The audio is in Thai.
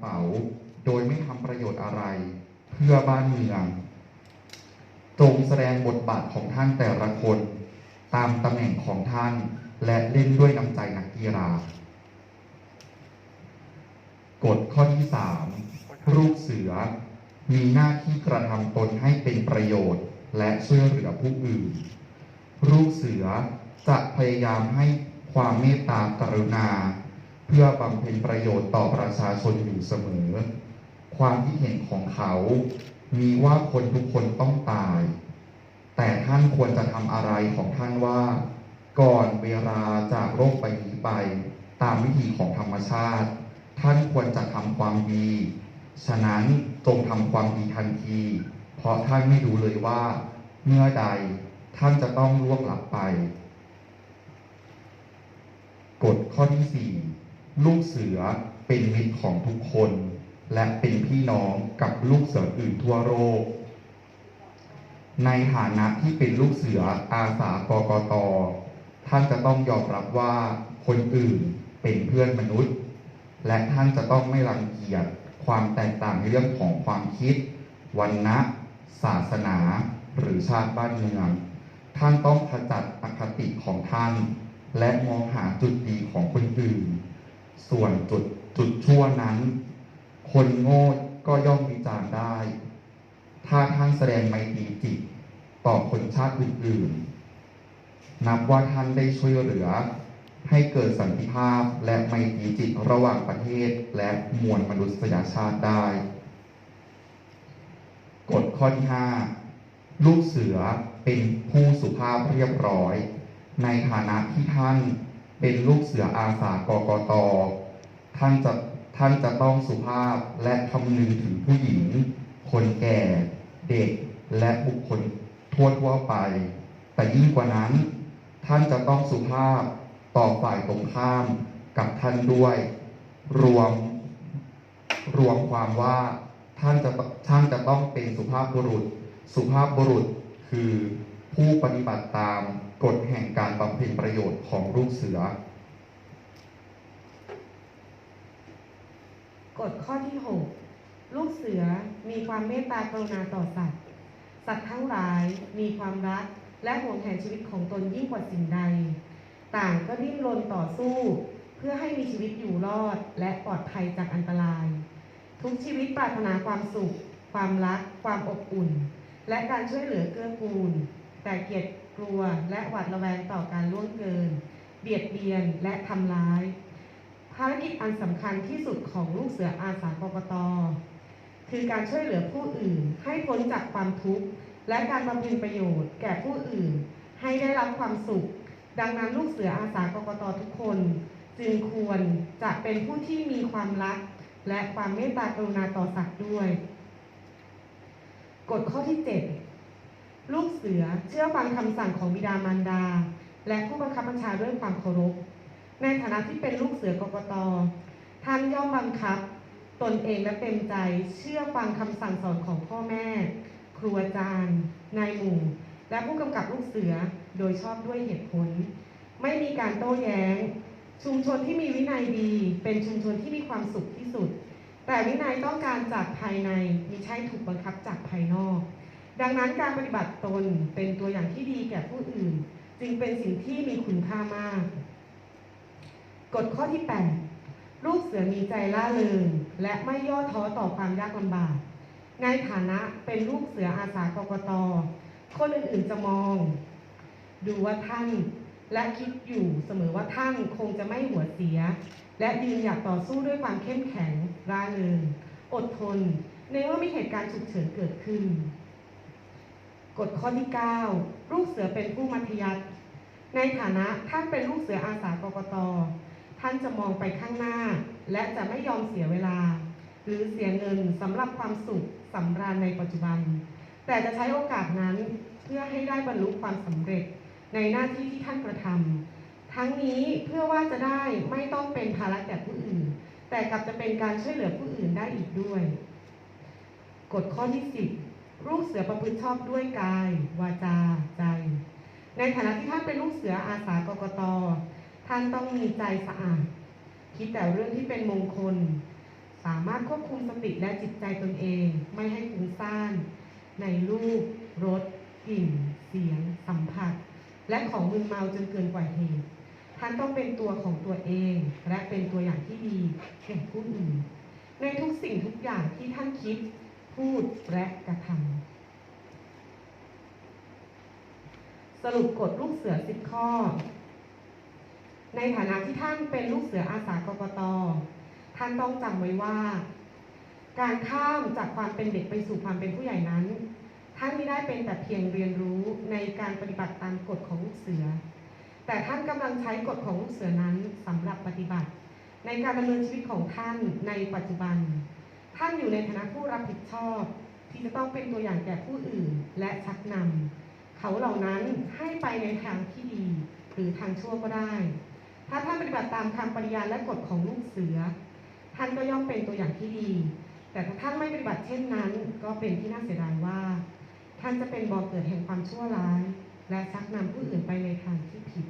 เป๋าโดยไม่ทำประโยชน์อะไร เพื่อบ้านเมือง จงแสดงบทบาทของท่านแต่ละคน ตามตำแหน่งของท่านและเล่นด้วยน้ำใจนักกีฬากฎข้อที่3ลูกเสือ มีหน้าที่กระทำตนให้เป็นประโยชน์ และช่วยเหลือผู้อื่น ลูกเสือจะพยายามให้ความเมตตากรุณา เพื่อบำเพ็ญประโยชน์ต่อประชาชนอยู่เสมอ ความคิดเห็นของเขา มีว่าคนทุกคนต้องตาย แต่ท่านควรจะทำอะไรของท่านว่า ก่อนเวลาจากโลกใบนี้ไป ตามวิถีของธรรมชาติ ท่านควรจะทำความดี ฉะนั้นจงทำความดีทันที เพราะท่านไม่รู้เลยว่า เมื่อใดท่านจะต้องล่วงหลับไป กฎข้อที่4 ลูกเสือเป็นมิตรของทุกคน และเป็นพี่น้องกับลูกเสืออื่นทั่วโลกในฐานะที่เป็นลูกเสืออาสากกต ท่านจะต้องยอมรับว่าคนอื่นเป็นเพื่อนมนุษย์ และท่านจะต้องไม่รังเกียจความแตกต่างในเรื่องของความคิดวันนะศาสนา หรือชาติบ้านเมือง ท่านต้องขจัดอคติของท่าน และมองหาจุดดีของคนอื่น ส่วนจุดจุดชั่วนั้น คนโง่ก็ย่อมวิจารณ์ได้ ถ้าท่านแสดงไมตรีจิตต่อคนชาติอื่นๆ นับว่าท่านได้ช่วยเหลือ ให้เกิดสันติภาพและไมตรีจิตระหว่างประเทศและมวลมนุษยชาติได้ กฎข้อที่5ลูกเสือเป็นผู้สุภาพเรียบร้อย ในฐานะที่ท่าน เป็นลูกเสืออาสากกต ท่านจะท่านจะต้องสุภาพและคำนึงถึงผู้หญิง คนแก่ เด็กและบุคคลทั่วทั่วไป แต่ยิ่งกว่านั้น ท่านจะต้องสุภาพต่อฝ่ายตรงข้ามกับท่านด้วย รวม รวมความว่า ท่านจะท่านจะต้องเป็นสุภาพบุรุษ สุภาพบุรุษคือ ผู้ปฏิบัติตามกฎแห่งการบำเพ็ญประโยชน์ของลูกเสือ กฎข้อที่ 6 ลูกเสือมีความเมตตากรุณาต่อสัตว์ สัตว์ทั้งหลายมีความรักและห่วงแหนชีวิตของตนยิ่งกว่าสิ่งใด ต่างก็ดิ้นรนต่อสู้ เพื่อให้มีชีวิตอยู่รอดและปลอดภัยจากอันตราย ทุกชีวิตปรารถนาความสุข ความรัก ความอบอุ่น และการช่วยเหลือเกื้อกูล แต่เกลียดกลัวและหวาดระแวงต่อการล่วงเกิน เบียดเบียนและทำร้าย ภารกิจอันสำคัญที่สุดของลูกเสืออาสากกตคือการช่วยเหลือผู้อื่นให้พ้นจากความทุกข์และการบำเพ็ญประโยชน์แก่ผู้อื่น ให้ได้รับความสุข ดังนั้นลูกเสืออาสากกตทุกคน จึงควรจะเป็นผู้ที่มีความรัก และความเมตตากรุณาต่อสัตว์ด้วย กฎข้อที่ 7 เสือเชื่อฟังคำสั่งของบิดามารดา และผู้บังคับบัญชาด้วยความเคารพ ในฐานะที่เป็นลูกเสือกกตท่านย่อมบังคับ ตนเองและเต็มใจ เชื่อฟังคำสั่งสอนของพ่อแม่ ครูอาจารย์ นายหมู่ และผู้กำกับลูกเสือโดยชอบด้วยเหตุผล ไม่มีการโต้แย้ง ชุมชนที่มีวินัยดี เป็นชุมชนที่มีความสุขที่สุด แต่วินัยต้องการจากภายในมิใช่ถูกบังคับจากภายนอก ดังนั้นการปฏิบัติตนเป็นตัวอย่างที่ดีแก่ผู้อื่น จึงเป็นสิ่งที่มีคุณค่ามาก กฎข้อที่ 8 ลูกเสือมีใจล่าเริงและไม่ย่อท้อต่อความยากลำบาก ในฐานะเป็นลูกเสืออาสากกต คนอื่นๆจะมอง ดูว่าท่าน และคิดอยู่เสมอว่าท่านคงจะไม่หัวเสีย และยืนหยัดต่อสู้ด้วยความเข้มแข็งร่าเริงอดทน ในเมื่อมีเหตุการณ์ฉุกเฉินเกิดขึ้น กฎข้อที่ 9 ลูกเสือเป็นผู้มัธยัติในฐานะท่านเป็นลูกเสืออาสากกต ท่านจะมองไปข้างหน้า และจะไม่ยอมเสียเวลา หรือเสียเงินสำหรับความสุขสำราญในปัจจุบัน แต่จะใช้โอกาสนั้นเพื่อให้ได้บรรลุความสำเร็จในหน้าที่ที่ท่านกระทำทั้งนี้เพื่อว่าจะได้ไม่ต้องเป็นภาระแก่ผู้อื่น แต่กลับจะเป็นการช่วยเหลือผู้อื่นได้อีกด้วย กฎข้อที่10 ลูกเสือประพฤติชอบด้วยกาย วาจาใจ ในฐานะที่ท่านเป็นลูกเสืออาสากกต ท่านต้องมีใจสะอาด คิดแต่เรื่องที่เป็นมงคล สามารถควบคุมสติและจิตใจตนเอง ไม่ให้ฟุ้งซ่าน ในรูปรสกลิ่น เสียง สัมผัส และของมึนเมาจนเกินกว่าเหตุท่านต้องเป็นตัวของตัวเอง และเป็นตัวอย่างที่ดีแก่ผู้อื่นในทุกสิ่งทุกอย่างที่ท่านคิด พูดและกระทำ ส รุปกฎลูกเสือสิบข้อ ในฐานะที่ท่านเป็นลูกเสืออาสากกต ท่านต้องจำไว้ว่า การข้ามจากความเป็นเด็กไปสู่ความเป็นผู้ใหญ่นั้น ท่านไม่ได้เป็นแต่เพียงเรียนรู้ในการปฏิบัติตามกฎของลูกเสือ แต่ท่านกำลังใช้กฎของลูกเสือนั้นสำหรับปฏิบัติ ในการดำเนินชีวิตของท่านในปัจจุบัน ท่านอยู่ในฐานะผู้รับผิดชอบที่จะต้องเป็นตัวอย่างแก่ผู้อื่นและชักนำ เขาเหล่านั้นให้ไปในทางที่ดีหรือทางชั่วก็ได้ ถ้าท่านปฏิบัติตามคำปริญาและกฎของลูกเสือ ท่านก็ย่อมเป็นตัวอย่างที่ดี แต่ถ้าท่านไม่ปฏิบัติเช่นนั้น ก็เป็นที่น่าเสียดายว่า ท่านจะเป็นบ่อเกิดแห่งความชั่วร้าย และชักนำผู้อื่นไปในทางที่ผิด